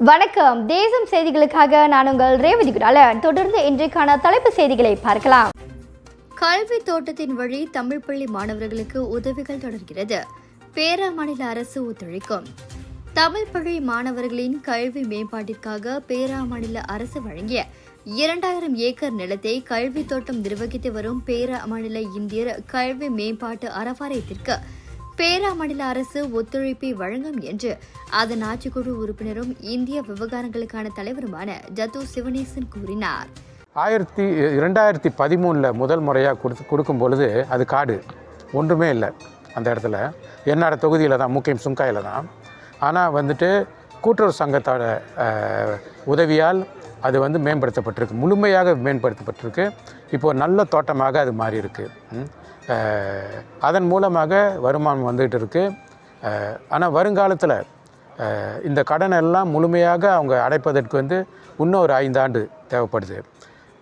வணக்கம். தேசம் செய்திகளுக்காக நான் உங்கள் ரேவதி குடாலன். தொடர்ந்து இன்றைக்கான தலைப்பு செய்திகளை பார்க்கலாம். கல்வி தோட்டத்தின் வழி தமிழ் பள்ளி மாணவர்களுக்கு உதவிகள் தொடர்கிறது. பேர மாநில அரசு ஒத்துழைக்கும். தமிழ் பள்ளி மாணவர்களின் கல்வி மேம்பாட்டிற்காக பேரா மாநில அரசு வழங்கிய இரண்டாயிரம் ஏக்கர் நிலத்தை கல்வி தோட்டம் நிர்வகித்து வரும் பேரா மாநில இந்தியர் கல்வி மேம்பாட்டு அறவாரியத்திற்கு பேரா மாநில அரசு ஒத்துழைப்பை வழங்கும் என்று அதன் ஆட்சிக்குழு உறுப்பினரும் இந்திய விவகாரங்களுக்கான தலைவருமான ஜத்து சிவனேசன் கூறினார். ஆயிரத்தி இரண்டாயிரத்தி பதிமூணில் முதல் முறையாக கொடுத்து கொடுக்கும் பொழுது அது காடு. ஒன்றுமே இல்லை அந்த இடத்துல. என்னோட தொகுதியில் தான் முக்கியம் சுங்காயில் தான். ஆனால் வந்துட்டு கூட்டுறவு சங்கத்தோட உதவியால் அது வந்து மேம்படுத்தப்பட்டிருக்கு. முழுமையாக மேம்படுத்தப்பட்டிருக்கு. இப்போது நல்ல தோட்டமாக அது மாறிருக்கு அதன் மூலமாக வருமானம் வந்துகிட்டு இருக்குது ஆனால் வருங்காலத்தில் இந்த கடனை எல்லாம் முழுமையாக அவங்க அடைப்பதற்கு வந்து இன்னும் ஒரு ஐந்தாண்டு தேவைப்படுது.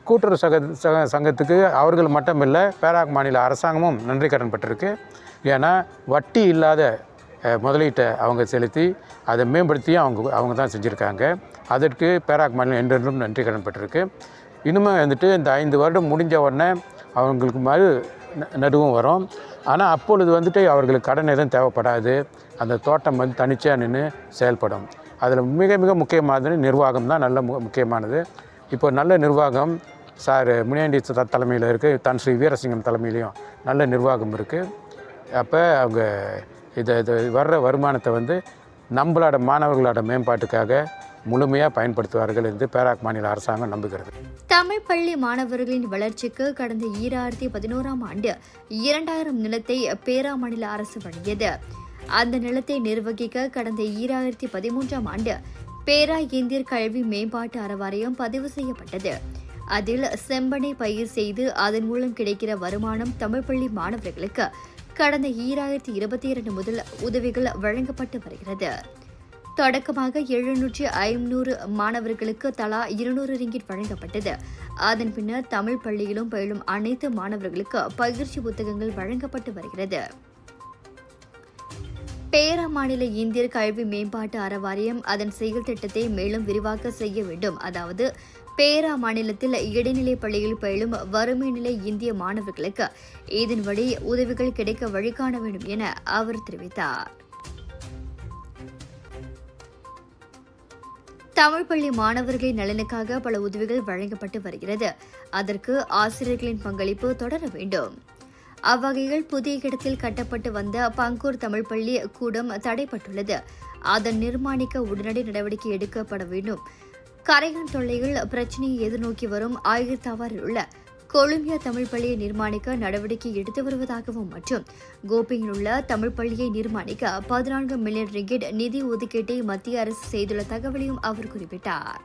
கூட்டுறவு சக சக சங்கத்துக்கு அவர்கள் மட்டும் இல்லை பேராக் மாநில அரசாங்கமும் நன்றி கடன் பட்டிருக்கு ஏன்னா வட்டி இல்லாத முதலீட்டை அவங்க செலுத்தி அதை மேம்படுத்தியும் அவங்க அவங்க தான் செஞ்சுருக்காங்க. அதற்கு பேராக் மாநிலம் என்றென்றும் நன்றி கடன் பட்டிருக்கு இன்னுமே வந்துட்டு இந்த ஐந்து வருடம் முடிஞ்ச உடனே அவங்களுக்கு மறு நடுவும் வரும். ஆனால் அப்பொழுது வந்துட்டு அவர்களுக்கு கடன் எதுவும் தேவைப்படாது. அந்த தோட்டம் வந்து தனிச்சையாக நின்று செயல்படும். அதில் மிக மிக முக்கியமானது நிர்வாகம் தான் நல்ல மு முக்கியமானது. இப்போ நல்ல நிர்வாகம் சார் முனியாண்டி த- தலைமையில் இருக்குது தன் ஸ்ரீ வீரசிங்கம் தலைமையிலையும் நல்ல நிர்வாகம் இருக்குது அப்போ அவங்க இதை இது வர்ற வருமானத்தை வந்து நம்மளோட மாணவர்களோட மேம்பாட்டுக்காக முழுமையாக பயன்படுத்துவார்கள் என்று பேராக் மாநில அரசாங்கம் நம்புகிறது. தமிழ் பள்ளி மாணவர்களின் வளர்ச்சிக்கு கடந்த ஈராயிரத்தி பதினோராம் ஆண்டு இரண்டாயிரம் நிலத்தை பேரா மாநில அரசு வழங்கியது. அந்த நிலத்தை நிர்வகிக்க கடந்த ஈராயிரத்தி பதிமூன்றாம் ஆண்டு பேரா இந்தியர் கல்வி மேம்பாட்டு அறவாரியம் பதிவு செய்யப்பட்டது. அதில் செம்பனை பயிர் செய்து அதன் மூலம் கிடைக்கிற வருமானம் தமிழ் பள்ளி மாணவர்களுக்கு கடந்த ஈராயிரத்தி இருபத்தி இரண்டு முதல் உதவிகள் வழங்கப்பட்டு வருகிறது. தொடக்கமாக எழுநூற்றி ஐநூறு மாணவர்களுக்கு தலா இருநூறு ரிங்கிட் வழங்கப்பட்டது. அதன் பின்னர் தமிழ் பள்ளியிலும் பயிலும் அனைத்து மாணவர்களுக்கு பயிற்சி புத்தகங்கள் வழங்கப்பட்டு வருகிறது. பேரா மாநில இந்தியர் கல்வி மேம்பாட்டு அறவாரியம் அதன் செயல் திட்டத்தை மேலும் விரிவாக்க செய்ய வேண்டும். அதாவது பேரா மாநிலத்தில் இடைநிலை பள்ளியில் பயிலும் வறுமை நிலை இந்திய மாணவர்களுக்கு இதன் வழி உதவிகள் கிடைக்க வழிகாண வேண்டும் என அவர் தெரிவித்தார். தமிழ் பள்ளி மாணவர்களின் நலனுக்காக பல உதவிகள் வழங்கப்பட்டு வருகிறது. அதற்கு ஆசிரியர்களின் பங்களிப்பு தொடர வேண்டும். அவ்வகையில் புதிய இடத்தில் கட்டப்பட்டு வந்த பங்கூர் தமிழ் பள்ளி கூடம் தடைப்பட்டுள்ளது. அதன் நிர்மாணிக்க உடனடி நடவடிக்கை எடுக்கப்பட வேண்டும். கரையான் தொல்லைகள் பிரச்சினையை எதிர்நோக்கி வரும் ஆயிரத்தாவாரில் உள்ள கொழும்பியா தமிழ் பள்ளியை நிர்மாணிக்க நடவடிக்கை எடுத்து வருவதாகவும் மற்றும் கோபியில் உள்ள தமிழ் பள்ளியை நிர்மாணிக்க பதினான்கு மில்லியன் ரிங்கிட் நிதி ஒதுக்கீட்டை மத்திய அரசு செய்துள்ள தகவலையும் அவர் குறிப்பிட்டார்.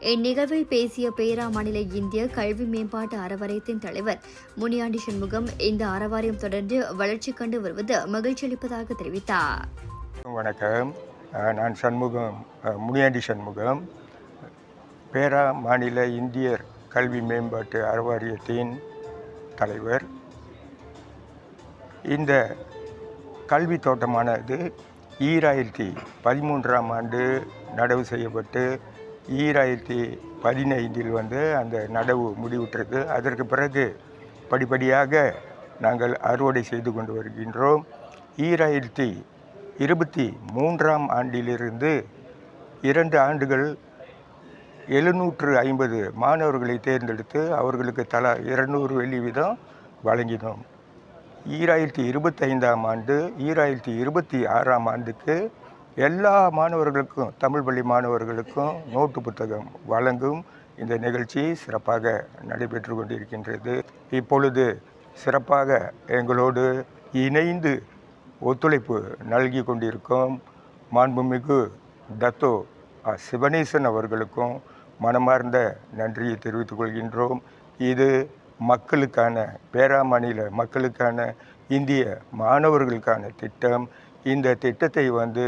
இந்நிகழ்வில் பேசிய பேரா மாநில இந்திய கல்வி மேம்பாட்டு அறவாரியத்தின் தலைவர் முனியாண்டி சண்முகம் இந்த அறவாரியம் தொடர்ந்து வளர்ச்சி கண்டு வருவது மகிழ்ச்சி அளிப்பதாக தெரிவித்தார். வணக்கம். நான் சண்முகம் முனியாண்டி சண்முகம். பேரா மாநில இந்தியர் கல்வி மேம்பாட்டு அறவாரியத்தின் தலைவர். இந்த கல்வி தோட்டமானது ஈராயிரத்தி பதிமூன்றாம் ஆண்டு நடவு செய்யப்பட்டு ஈராயிரத்தி பதினைந்தில் வந்து அந்த நடவு முடிவுற்றது. அதற்கு பிறகு படிப்படியாக நாங்கள் அறுவடை செய்து கொண்டு வருகின்றோம். ஈராயிரத்தி இருபத்தி மூன்றாம் ஆண்டிலிருந்து இரண்டு ஆண்டுகள் எழுநூற்று ஐம்பது மாணவர்களை தேர்ந்தெடுத்து அவர்களுக்கு தலா இருநூறு வெள்ளி வீதம் வழங்கினோம். ஈராயிரத்தி இருபத்தைந்தாம் ஆண்டு ஈராயிரத்தி இருபத்தி ஆறாம் ஆண்டுக்கு எல்லா மாணவர்களுக்கும் தமிழ் பள்ளி மாணவர்களுக்கும் நோட்டு புத்தகம் வழங்கும் இந்த நிகழ்ச்சி சிறப்பாக நடைபெற்று கொண்டிருக்கின்றது. இப்பொழுது சிறப்பாக எங்களோடு இணைந்து ஒத்துழைப்பு நல்கி கொண்டிருக்கும் மாண்புமிகு தத்தோ சிவனேசன் அவர்களுக்கும் மனமார்ந்த நன்றியை தெரிவித்துக் கொள்கின்றோம். இது மக்களுக்கான பேரா மாநில மக்களுக்கான இந்திய மாணவர்களுக்கான திட்டம். இந்த திட்டத்தை வந்து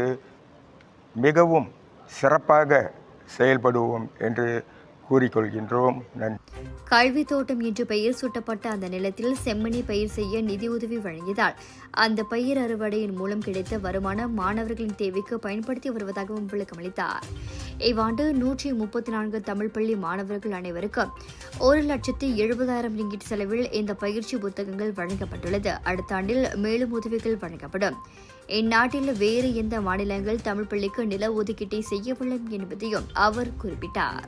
மிகவும் சிறப்பாக செயல்படுவோம் என்று கூறிக்கொள்கின்றோம். நன்றி. கல்வி தோட்டம் என்று பெயர் சூட்டப்பட்ட அந்த நிலத்தில் செம்மணி பயிர் செய்ய நிதியுதவி வழங்கியதால் அந்த பயிர் அறுவடையின் மூலம் கிடைத்த வருமானம் மாணவர்களின் தேவைக்கு பயன்படுத்தி வருவதாகவும் விளக்கமளித்தார். இவ்வாண்டு நூற்றி முப்பத்தி நான்கு தமிழ் பள்ளி மாணவர்கள் அனைவருக்கும் ஒரு லட்சத்தி எழுபதாயிரம் ரிங்கிட் செலவில் இந்த பயிற்சி புத்தகங்கள் வழங்கப்பட்டுள்ளது. அடுத்த ஆண்டில் மேலும் உதவிகள் வழங்கப்படும். இந்நாட்டில் வேறு எந்த மாநிலங்கள் தமிழ் பள்ளிக்கு நில ஒதுக்கீட்டை செய்யவில்லை என்பதையும் அவர் குறிப்பிட்டார்.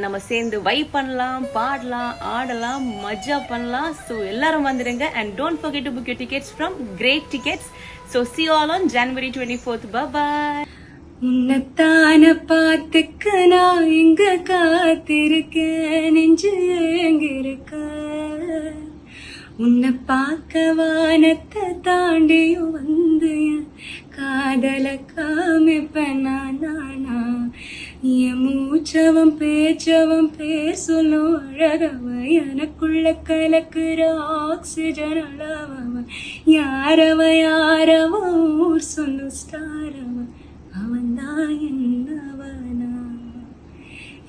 நம்ம சேர்ந்து வைப் பண்ணலாம் பாடலாம் ஆடலாம் மஜா பண்ணலாம். ஸோ எல்லாரும் வந்துடுங்க and don't forget to book your tickets from great tickets so see all on January twenty fourth bye உன்னைத்தான பார்த்துக்க நான் இங்க காத்திருக்க நெஞ்சு எங்கிருக்க? உன்னை பார்க்க வானத்தை தாண்டியும் வந்து காதல காமிப்பேன். நான் நானா. என் மூச்சவம் பேச்சவம் பேர் சொல்லும் அழகவ எனக்குள்ள கலக்குற ஆக்சிஜன் அளவவன் யாரவ யாரவ ஊர் சொல்லும் ஸ்டாரவ. அவன் தான் என்ன